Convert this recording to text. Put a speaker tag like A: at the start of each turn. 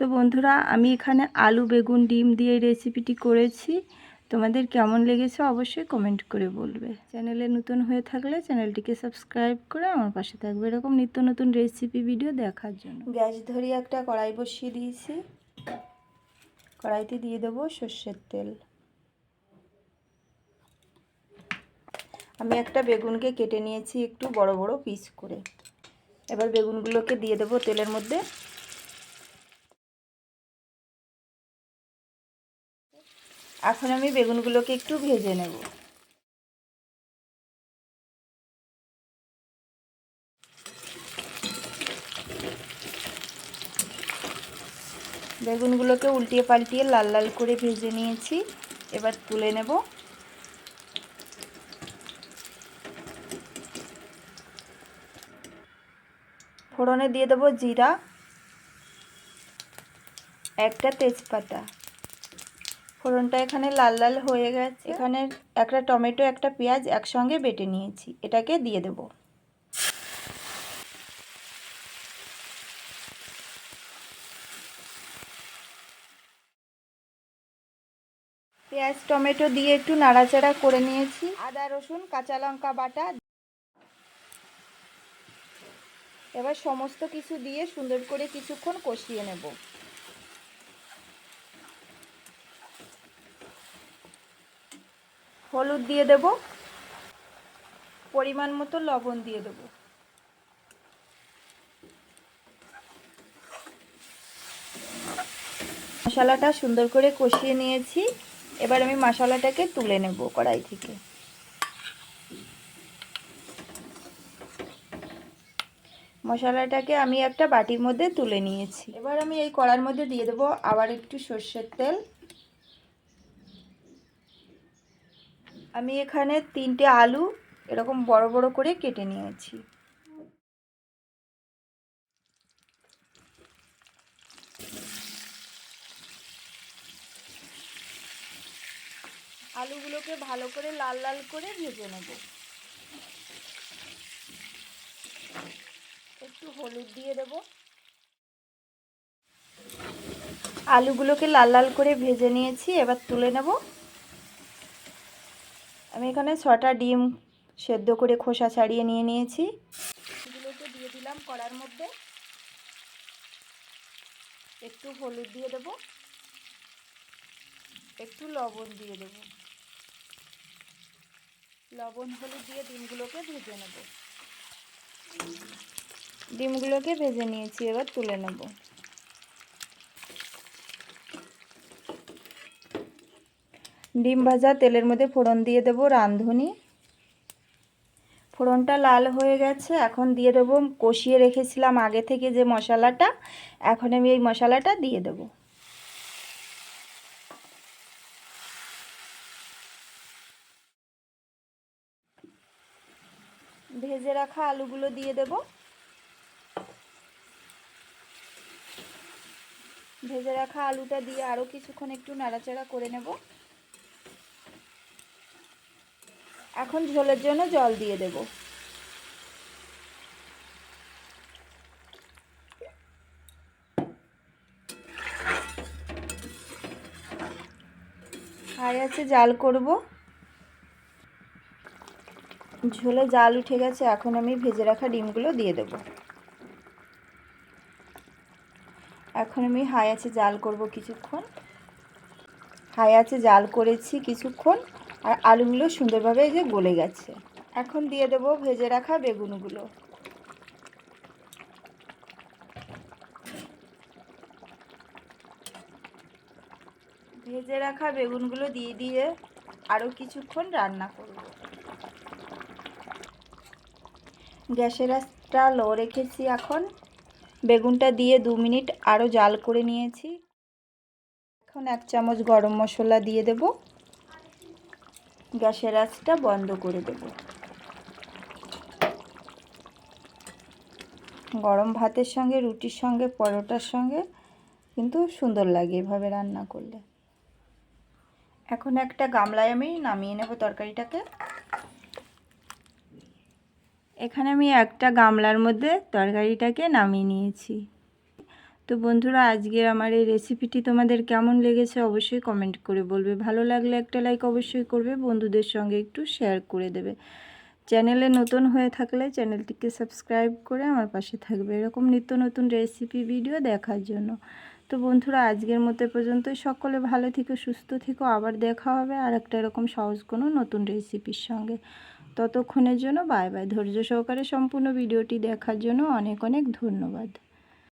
A: তো বন্ধুরা, আমি এখানে আলু, বেগুন, ডিম দিয়ে রেসিপিটি করেছি। তোমাদের কেমন লেগেছে অবশ্যই কমেন্ট করে বলবে। চ্যানেলে নতুন হয়ে থাকলে চ্যানেলটিকে সাবস্ক্রাইব করে আমার পাশে থাকবে এরকম নিত্য নতুন রেসিপি ভিডিও দেখার জন্য। গ্যাস ধরিয়ে একটা কড়াই বসিয়ে দিয়েছি। কড়াইতে দিয়ে দেবো সর্ষের তেল। আমি একটা বেগুনকে কেটে নিয়েছি একটু বড় বড় পিস করে। এবার বেগুনগুলোকে দিয়ে দেবো তেলের মধ্যে। এখন আমি বেগুনগুলোকে একটু ভেজে নেব। বেগুনগুলোকে উল্টিয়ে পাল্টিয়ে লাল লাল করে ভেজে নিয়েছি। এবার তুলে নেব। ফোড়নে দিয়ে দেবো জিরা, একটা তেজপাতা। ফোড়নটা এখানে লাল লাল হয়ে গেছে। এখানে একটা টমেটো, একটা পেঁয়াজ একসঙ্গে বেটে নিয়েছি। এটাকে দিয়ে দেব। পেঁয়াজ, টমেটো দিয়ে একটু নাড়াচাড়া করে নিয়েছি। আদা, রসুন, কাঁচা লঙ্কা বাটা। এবার সমস্ত কিছু দিয়ে সুন্দর করে কিছুক্ষণ কষিয়ে নেব। হলুদ দিয়ে দেব। পরিমাণ মতো লবণ দিয়ে দেব। মশলাটা সুন্দর করে কষিয়ে নিয়েছি। এবার আমি মশলাটাকে তুলে নেব কড়াই থেকে। মশলাটাকে আমি একটা বাটির মধ্যে তুলে নিয়েছি। এবার আমি এই কড়ার মধ্যে দিয়ে দেবো আবার একটু সর্ষের তেল। আমি এখানে তিনটে আলু এরকম বড় বড় করে কেটে নিয়েছি। আলুগুলোকে ভালো করে লাল লাল করে ভেজে নেব। একটু হলুদ দিয়ে দেব। আলুগুলোকে লাল লাল করে ভেজে নিয়েছি, এবার তুলে নেব। আমি এখানে ছটা ডিম সেদ্ধ করে খোসা ছাড়িয়ে নিয়ে নিয়েছি। এগুলোকে দিয়ে দিলাম কড়ার মধ্যে। একটু হলুদ দিয়ে দেব। একটু লবণ দিয়ে দেব। লবণ, হলুদ দিয়ে ডিমগুলোকে ভেজে নেব। ডিমগুলোকে ভেজে নিয়েছি, এবার তুলে নেব। ডিম ভাজা, তেলের মধ্যে ফোড়ন দিয়ে দেবো রাঁধুনি। ফোড়নটা লাল হয়ে গেছে, এখন দিয়ে দেবো, কষিয়ে রেখেছিলাম আগে থেকে যে মশলাটা, এখন আমি এই মশলাটা দিয়ে দেবো। ভেজে রাখা আলুগুলো দিয়ে দেব। ভেজে রাখা আলুটা দিয়ে আরও কিছুক্ষণ একটু নাড়াচাড়া করে নেব। এখন ঝোলের জন্য জল দিয়ে দেব। হাই আছে, জাল করব। ঝোলে জাল উঠে গেছে, এখন আমি ভেজে রাখা ডিমগুলো দিয়ে দেব। এখন আমি হাই আছে, জাল করব কিছুক্ষণ। হাই আছে, জাল করেছি কিছুক্ষণ। আর আলুগুলো সুন্দরভাবে এই যে গলে গেছে। এখন দিয়ে দেব ভেজে রাখা বেগুনগুলো। ভেজে রাখা বেগুনগুলো দিয়ে দিয়ে আরও কিছুক্ষণ রান্না করব। গ্যাসের আঁচটা লো রেখেছি এখন। বেগুনটা দিয়ে দু মিনিট আরও জাল করে নিয়েছি। এখন এক চামচ গরম মশলা দিয়ে দেব। গ্যাসের আঁচটা বন্ধ করে দেব। গরম ভাতের সঙ্গে, রুটির সঙ্গে, পরোটার সঙ্গে কিন্তু সুন্দর লাগে এভাবে রান্না করলে। এখন একটা গামলায় আমি নামিয়ে নেব তরকারিটাকে। এখানে আমি একটা গামলার মধ্যে তরকারিটাকে নামিয়ে নিয়েছি।
B: তো বন্ধুরা, আজকের আমার এই রেসিপিটি তোমাদের কেমন লেগেছে অবশ্যই কমেন্ট করে বলবে। ভালো লাগলে একটা লাইক অবশ্যই করবে, বন্ধুদের সঙ্গে একটু শেয়ার করে দেবে। চ্যানেলে নতুন হয়ে থাকলে চ্যানেলটিকে সাবস্ক্রাইব করে আমার পাশে থাকবে এরকম নিত্য নতুন রেসিপি ভিডিও দেখার জন্য। তো বন্ধুরা, আজকের মতো পর্যন্ত সকলে ভালো থেকো, সুস্থ থেকো। আবার দেখা হবে আর একটা এরকম সহজ কোনো নতুন রেসিপির সঙ্গে। ততক্ষণের জন্য বাই বাই ধৈর্য সহকারে সম্পূর্ণ ভিডিওটি দেখার জন্য অনেক অনেক ধন্যবাদ।